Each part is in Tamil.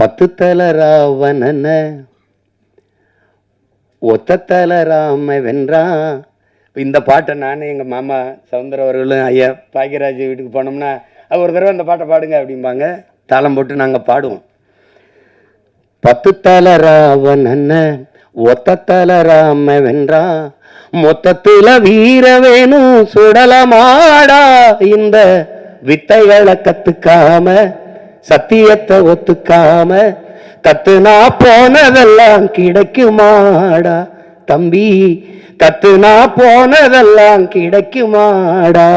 பத்து தல ராவணன ஒத்த தல ராம வென்றான் இந்த பாட்டை நான் எங்கள் மாமா சவுந்தர அவர்களும் ஐயா பாக்கியராஜ் வீட்டுக்கு போனோம்னா "அது ஒரு தடவை இந்த பாட்டை பாடுங்க அப்படிம்பாங்க. தாளம் போட்டு நாங்கள் பாடுவோம். பத்து தல ராவணன ஒத்த தல ராம வென்றான் மொத்தத்துல வீர வேணும் சுடலமாடா. இந்த வித்தைகளை கத்துக்காம சத்தியத்தை ஒத்துக்காம கத்துனா போனதெல்லாம் கிடைக்குமாடா தம்பி. கத்துனா போனதெல்லாம் கிடைக்குமாடா.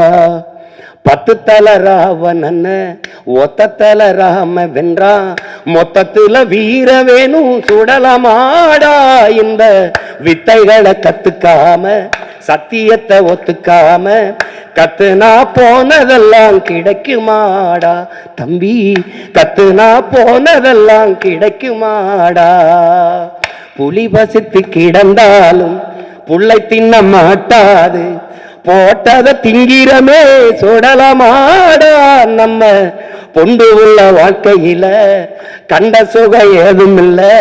பத்து தலை ராவணன ஒத்த தலை ராம வென்றான் மொத்தத்துல வீர வேணும் சுடலமாடா இந்த வித்தைகளை கத்துக்காம சத்தியத்தை ஒத்துக்காம கத்துனா போனதெல்லாம் கிடைக்குமாடா தம்பி கத்துனா போனதெல்லாம் கிடைக்குமாடா. புலி பசித்து கிடந்தாலும் புள்ளை தின்ன மாட்டாது. போட்டத திங்கிறமே சுடலமாடா நம்ம பொண்டு உள்ள வாழ்க்கையில. கண்ட சுகம் ஏதும் இல்லை.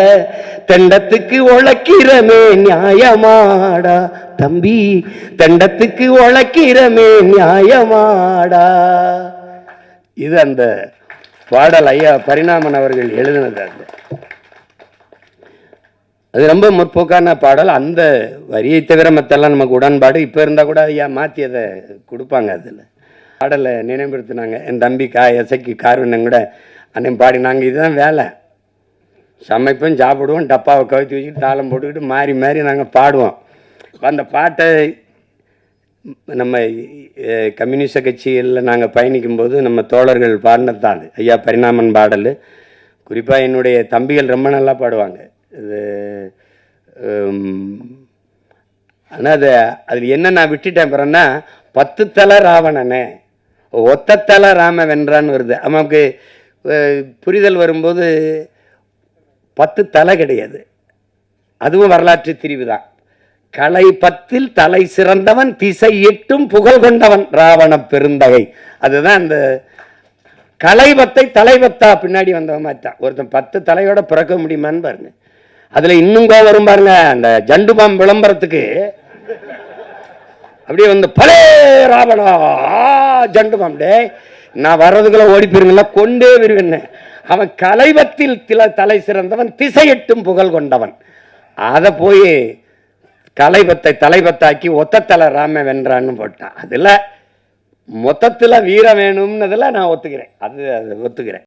தெண்டத்துக்கு உழைக்கிறமே நியாயமாடா தம்பி. தெண்டத்துக்கு உழைக்கிறமே நியாயமாடா. இது அந்த பாடல் ஐயா பரிணாமன் அவர்கள் எழுதினது அந்த. அது ரொம்ப முற்போக்கான பாடல். அந்த வரியை தவிர மற்றெல்லாம் நமக்கு உடன்பாடு. இப்போ இருந்தால் கூட ஐயா மாற்றி அதை கொடுப்பாங்க அதில். பாடலை நினைவுபடுத்தினாங்க. என் தம்பி கா எசைக்கு கார்வினம் கூட அன்னையும் பாடினாங்க. இதுதான் வேலை. சமைப்போம் சாப்பிடுவோம் டப்பாவை கவித்து வச்சுட்டு தாளம் போட்டுக்கிட்டு மாறி மாறி நாங்கள் பாடுவோம். அந்த பாட்டை நம்ம கம்யூனிஸ்ட கட்சியில் நாங்கள் பயணிக்கும்போது நம்ம தோழர்கள் பாடினது தான் அது. ஐயா பரிணாமன் பாடல். குறிப்பாக என்னுடைய தம்பிகள் ரொம்ப நல்லா பாடுவாங்க. இது ஆனால் அது அதில் என்ன நான் விட்டுட்டேன் அப்புறம்னா பத்து தலை ராவணனே ஒத்த தலை ராம வென்றான்னு வருது. நமக்கு புரிதல் வரும்போது பத்து தலை கிடையாது. அதுவும் வரலாற்று திரிவு தான். கலை பத்தில் தலை சிறந்தவன் திசை எட்டும் புகழ் கொண்டவன் ராவண பெருந்தகை. அதுதான் அந்த கலைபத்தை தலைபத்தா பின்னாடி வந்தவன் மாதிரி தான். ஒருத்தன் பத்து தலையோட பிறக்க முடியுமான்னு பாருங்க. அதுல இன்னும் கோவம் வரும் பாருங்க அந்த ஜண்டுபாம் விளம்பரத்துக்கு. அப்படியே வந்து பலே ராவணா ஆ, ஜண்டுபாம் டே நான் வர்றதுக்குள்ள ஓடி போயிருங்களா கொண்டே வருவேன் அவன் கலைவத்தில் தில தலை சிறந்தவன் திசையெட்டும் புகழ் கொண்டவன். அதை போய் கலைபத்தை தலைபத்தாக்கி ஒத்த தலை ராம வென்றான்னு போட்டான். அதில் மொத்தத்தில் வீரம் வேணும்னதில் நான் ஒத்துக்கிறேன். அது அது ஒத்துக்கிறேன்.